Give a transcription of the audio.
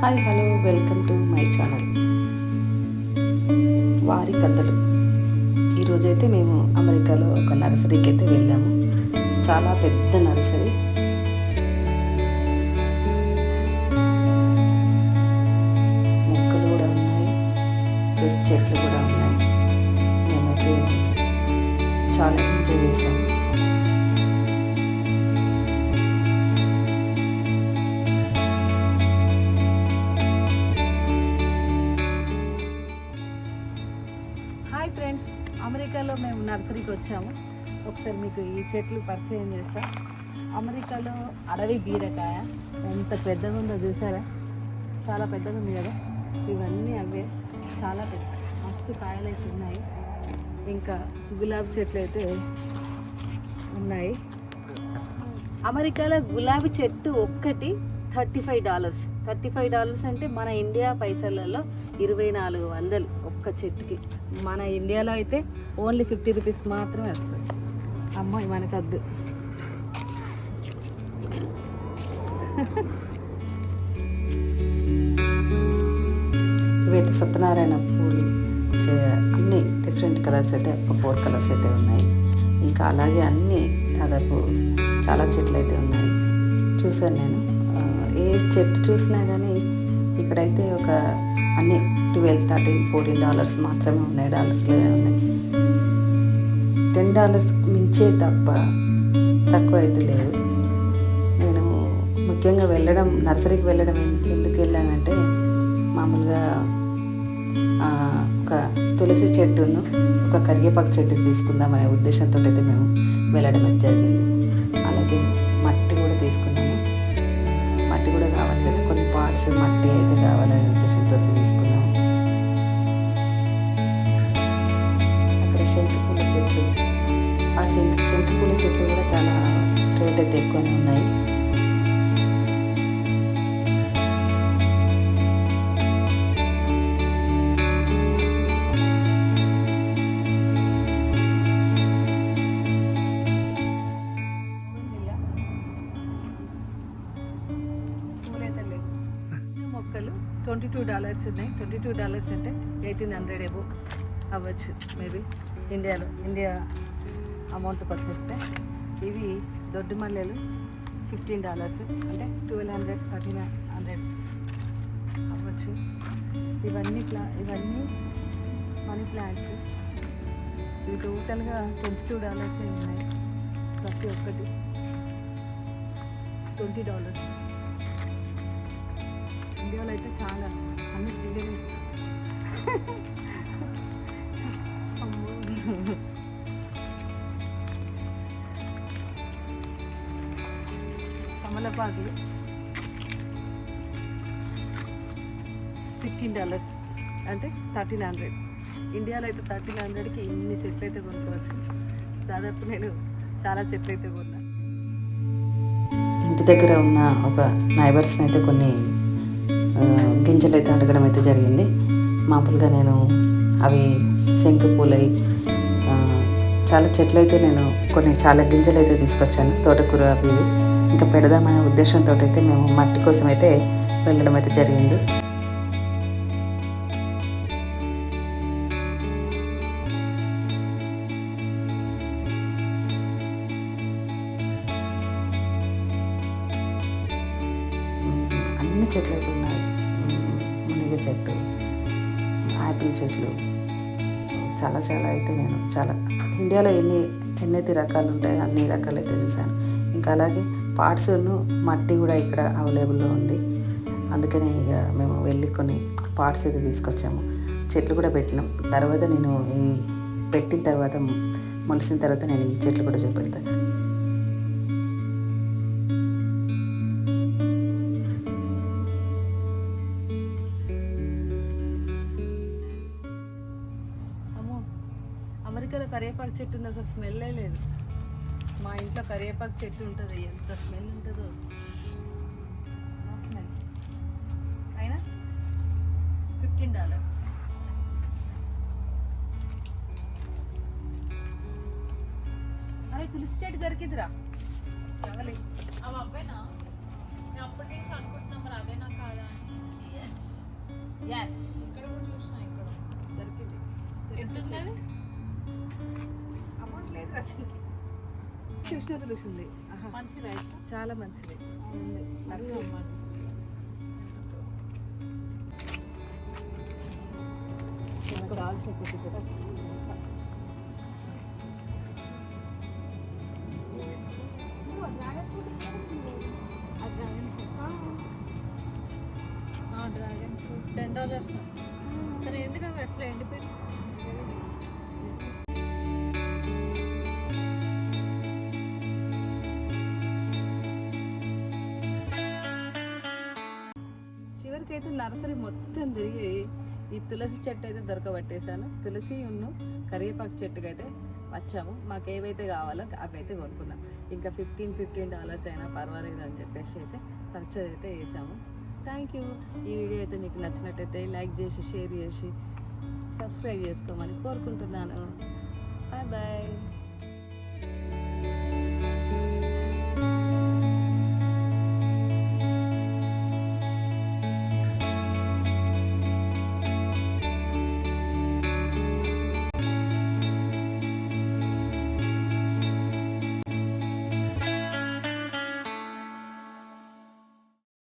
Hi hello welcome to my channel. వారి కథలు. ఈరోజైతే మేము అమెరికాలో ఒక నర్సరీకి అయితే వెళ్ళాము. చాలా పెద్ద నర్సరీ. అమెరికాలో మేము నర్సరీకి వచ్చాము. ఒకసారి మీకు ఈ చెట్లు పరిచయం చేస్తా. అమెరికాలో అడవి బీరకాయ ఎంత పెద్దగా ఉందో చూసారా? చాలా పెద్దగా ఉంది కదా? ఇవన్నీ అవే. చాలా పెద్ద. మస్తు కాయలు అయితే ఉన్నాయి. ఇంకా గులాబీ చెట్లు అయితే ఉన్నాయి. అమెరికాలో గులాబీ చెట్టు ఒక్కటి thirty five dollars. Thirty five dollars అంటే మన ఇండియా పైసలలో ఇరవై నాలుగు వందలు ఒక్క చెట్టుకి. మన ఇండియాలో అయితే ఓన్లీ ఫిఫ్టీ రూపీస్ మాత్రమే వస్తుంది. అమ్మాయి మనకద్దు ఇవైతే సత్యనారాయణ పూలు చే- అన్ని డిఫరెంట్ కలర్స్ అయితే ఒక ఫోర్ కలర్స్ అయితే ఉన్నాయి. ఇంకా అలాగే అన్ని దాదాపు చాలా చెట్లు అయితే ఉన్నాయి. చూశాను నేను. ఏ చెట్టు చూసినా కానీ ఇక్కడైతే ఒక అన్ని ట్వెల్వ్ థర్టీన్ ఫోర్టీన్ డాలర్స్ మాత్రమే ఉన్నాయి. డాలర్స్లోనే ఉన్నాయి. టెన్ డాలర్స్ మించే తప్ప తక్కువ అయితే లేదు. నేను ముఖ్యంగా వెళ్ళడం నర్సరీకి వెళ్ళడం ఎందుకు వెళ్ళానంటే మామూలుగా ఒక తులసి చెట్టును ఒక కరివేపాకు చెట్టు తీసుకుందామనే ఉద్దేశంతో అయితే మేము వెళ్ళడం అయితే జరిగింది. అలాగే కొన్ని పార్ట్స్ మట్టి అయితే కావాలనే ట్వంటీ టూ డాలర్స్ ఉన్నాయి. ట్వంటీ టూ డాలర్స్ అంటే ఎయిటీన్ హండ్రెడ్ ఏబో అవ్వచ్చు మేబీ. ఇండియాలో ఇండియా అమౌంట్ వచ్చేస్తే ఇవి దొడ్డు మల్లెలు ఫిఫ్టీన్ డాలర్స్. అంటే ట్వెల్వ్ హండ్రెడ్ థర్టీన్ హండ్రెడ్ అవ్వచ్చు. ఇవన్నీ ప్లా ఇవన్నీ మనీ ప్లాంట్స్. ఇవి టోటల్గా ట్వంటీ టూ డాలర్స్ ఉన్నాయి. ప్రతి ఒక్కటి ట్వంటీ డాలర్స్. వీడియోలు అయితే చాలా అన్ని దిగలు కమలపాకులు తమలపాకులు ఫిఫ్టీన్ డాలర్స్. అంటే థర్టీన్ హండ్రెడ్. ఇండియాలో అయితే థర్టీన్ హండ్రెడ్కి ఇన్ని చెట్లు అయితే కొనుక్కోవచ్చు. దాదాపు నేను చాలా చెట్లు అయితే కొన్నా. ఇంటి దగ్గర ఉన్న ఒక నైబర్స్ని అయితే కొన్ని గింజలు అయితే అడగడం అయితే జరిగింది. మామూలుగా నేను అవి శంకు పూలై చాలా చెట్లు అయితే నేను కొన్ని చాలా గింజలు అయితే తీసుకొచ్చాను తోటకూర అవి ఇవి. ఇంకా పెడదామనే ఉద్దేశంతో అయితే మేము మట్టి కోసం అయితే వెళ్ళడం అయితే జరిగింది. అన్ని చెట్లు అయితే ఉన్నాయి. చెట్టు యాపిల్ చెట్లు. చాలా చాలా అయితే నేను చాలా ఇండియాలో ఎన్ని ఎన్నైతే రకాలు ఉంటాయో అన్ని రకాలు అయితే చూశాను. ఇంకా అలాగే పార్ట్స్ను మట్టి కూడా ఇక్కడ అవైలబుల్లో ఉంది. అందుకని ఇక మేము వెళ్ళి కొన్ని పార్ట్స్ అయితే తీసుకొచ్చాము. చెట్లు కూడా పెట్టినాం. తర్వాత నేను ఈ పెట్టిన తర్వాత మొలిసిన తర్వాత నేను ఈ చెట్లు కూడా చూపెడతాను కరివేపాకు చెట్టు ఉంది అసలు స్మెల్లే లేదు. మా ఇంట్లో కరివేపాకు చెట్టు ఉంటుంది ఎంత స్మెల్ ఉంటుందో. స్మెల్. అయినా? Fifteen dollars. అరే తులసి చెట్టు దొరికిందిరా. ఎవరి అప్పటి నుంచి అనుకుంటున్నాం మరి అవేనా కాదా అని. ఎస్ దొరికింది. అమౌంట్ లేదు అతనికి కృష్ణ తులసింది మంచి రైట్ చాలా మంచిది. కావాల్సిన చెట్టు కూడా. డ్రాగన్ ఫ్రూట్ టెన్ డాలర్స్ సరే ఎందుకు అవి అట్లా ఎండిపోయింది అయితే నర్సరీ మొత్తం తిరిగి ఈ తులసి చెట్టు అయితే దొరకబట్టేశాను. తులసి ఉన్ను కరివేపాకు చెట్టుకి అయితే వచ్చాము. మాకు ఏవైతే కావాలో అవైతే కొనుక్కున్నాం. ఇంకా ఫిఫ్టీన్ ఫిఫ్టీన్ డాలర్స్ అయినా పర్వాలేదు అని చెప్పేసి అయితే పర్చేజ్ అయితే వేసాము థ్యాంక్ యూ ఈ వీడియో అయితే మీకు నచ్చినట్టయితే లైక్ చేసి షేర్ చేసి సబ్స్క్రైబ్ చేసుకోమని కోరుకుంటున్నాను.